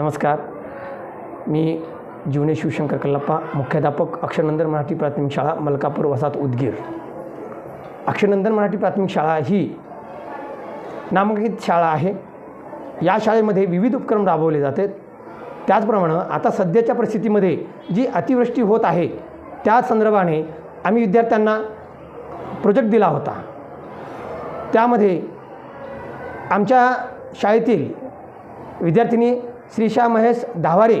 नमस्कार. मी जीवने शिवशंकर कल्लप्पा मुख्याध्यापक अक्षरनंदन मराठी प्राथमिक शाळा मलकापूर वसाहत उदगीर. अक्षरनंदन मराठी प्राथमिक शाळा ही नामांकित शाळा आहे. या शाळेमध्ये विविध उपक्रम राबवले जातात. त्याचप्रमाणे आता सध्याच्या परिस्थितीमध्ये जी अतिवृष्टी होत आहे त्या संदर्भाने आम्ही विद्यार्थ्यांना प्रोजेक्ट दिला होता. त्यामध्ये आमच्या शाळेतील विद्यार्थिनी श्रीशा महेश धावारे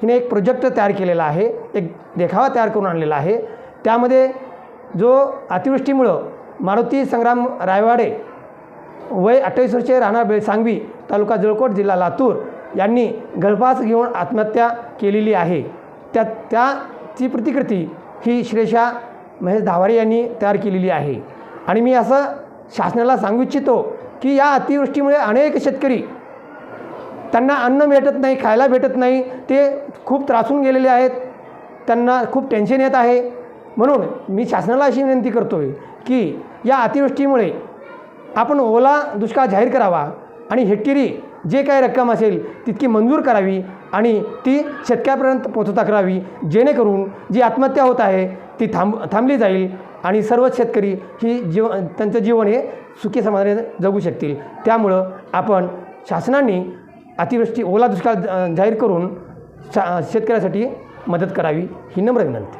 हिने एक प्रोजेक्ट तयार केलेला आहे एक देखावा तयार करून आणलेला आहे. त्यामध्ये जो अतिवृष्टीमुळं मारुती संग्राम रायवाडे वय अठ्ठावीस वर्षे राहणार बेळसांगवी तालुका जळकोट जिल्हा लातूर यांनी गळफास घेऊन आत्महत्या केलेली आहे. त्या त्याची प्रतिकृती ही श्रेषा महेश धावारे यांनी तयार केलेली आहे. आणि मी असं शासनाला सांगू इच्छितो की या अतिवृष्टीमुळे अनेक शेतकरी त्यांना अन्न भेटत नाही खायला भेटत नाही ते खूप त्रासून गेलेले आहेत. त्यांना खूप टेन्शन येत आहे. म्हणून मी शासनाला अशी विनंती करतो आहे की या अतिवृष्टीमुळे आपण ओला दुष्काळ जाहीर करावा आणि हेक्टरी जे काही रक्कम असेल तितकी मंजूर करावी आणि ती शेतकऱ्यापर्यंत पोचवता करावी जेणेकरून जी आत्महत्या होत आहे ती थांब थांबली जाईल आणि सर्वच शेतकरी ही जीव त्यांचं जीवन हे सुखी समाधाने जगू शकतील. त्यामुळं आपण शासनाने अतिवृष्टी ओला दुष्काळ जाहीर करून शा शेतकऱ्यासाठी मदत करावी ही नम्र विनंती.